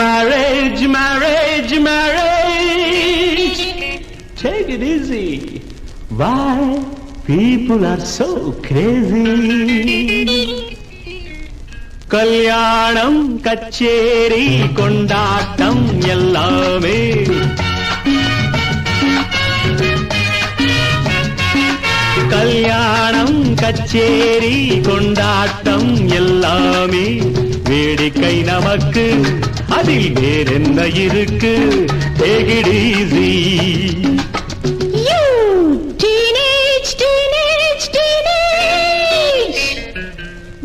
marriage, marriage, marriage. Take it easy. Why people are so crazy? கல்யாணம் கச்சேரி கொண்டாட்டம் எல்லாமே கல்யாணம் கச்சேரி கொண்டாட்டம் எல்லாமே வேடிக்கை நமக்கு அதில் வேறென்ன இருக்கு Take it easy.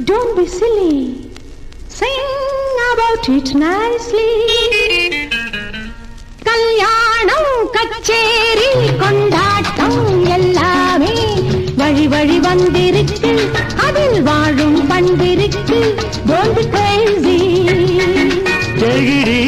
Don't be silly. Sing about it nicely. வழி வந்திருக்கு. அதில் வாழும் பண்பிருக்கு Don't be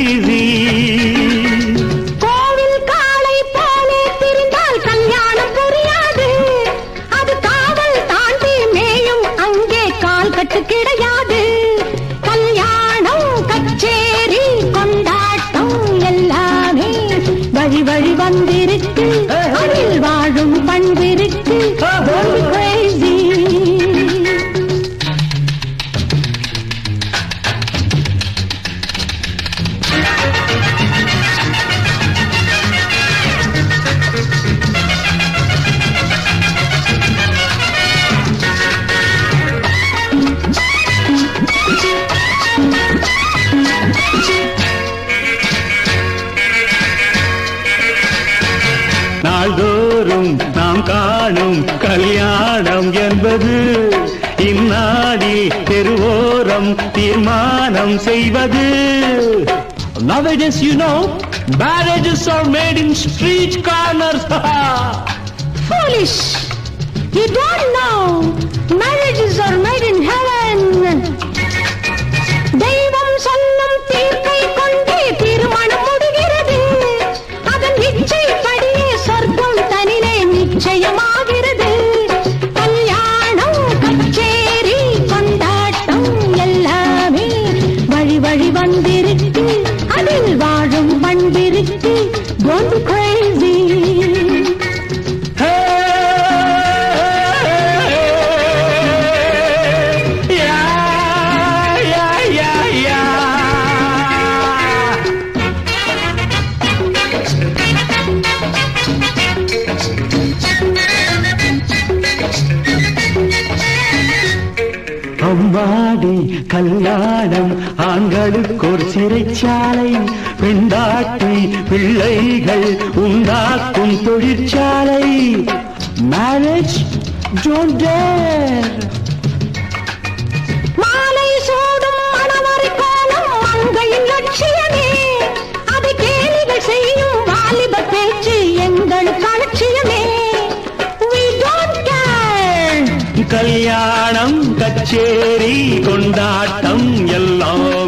நாள்தோறும் நாம் காணும் கல்யாணம் என்பது இந்நாளில் தெருவோரம் தீர்மானம் செய்வது Nowadays, you know, marriages are made in street corners. foolish. You don't know. Marriages வழி வந்திருக்கு. அதில் வாழும் பண்பிருக்கு கம்மாடி கல்யாணம் ஆண்களுக்கு ஒரு சிறைச்சாலை பெண்டாட்டி பிள்ளைகள் உண்டாக்கும் தொழிற்சாலை. மேரேஜ் டோன்ட் கல்யாணம் கச்சேரி கொண்டாட்டம் எல்லாம்.